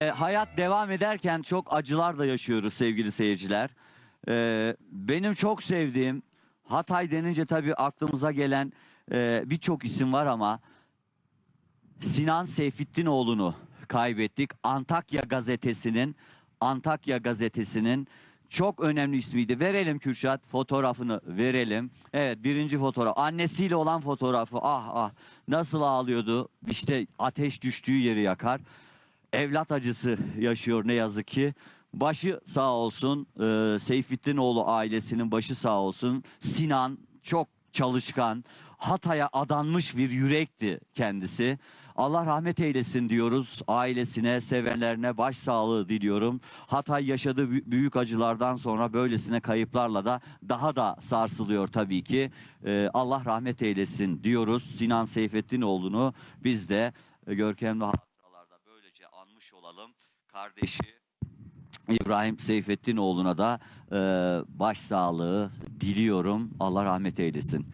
E, hayat devam ederken çok acılar da yaşıyoruz sevgili seyirciler. E, benim çok sevdiğim Hatay denince tabii aklımıza gelen e, birçok isim var ama Sinan Seyfeddinoğlu'nu kaybettik. Antakya gazetesinin Antakya gazetesinin çok önemli ismiydi. Verelim Kürşat fotoğrafını verelim. Evet birinci fotoğraf. Annesiyle olan fotoğrafı. Ah ah nasıl ağlıyordu. İşte ateş düştüğü yeri yakar. Evlat acısı yaşıyor ne yazık ki. Başı sağ olsun. Ee, Seyfeddinoğlu ailesinin başı sağ olsun. Sinan çok çalışkan, Hatay'a adanmış bir yürekti kendisi. Allah rahmet eylesin diyoruz. Ailesine, sevenlerine başsağlığı diliyorum. Hatay yaşadığı bü- büyük acılardan sonra böylesine kayıplarla da daha da sarsılıyor tabii ki. Ee, Allah rahmet eylesin diyoruz. Sinan Seyfeddinoğlu'nu biz de e, böylece olalım. Kardeşi İbrahim Seyfeddinoğlu'na da e, başsağlığı diliyorum. Allah rahmet eylesin.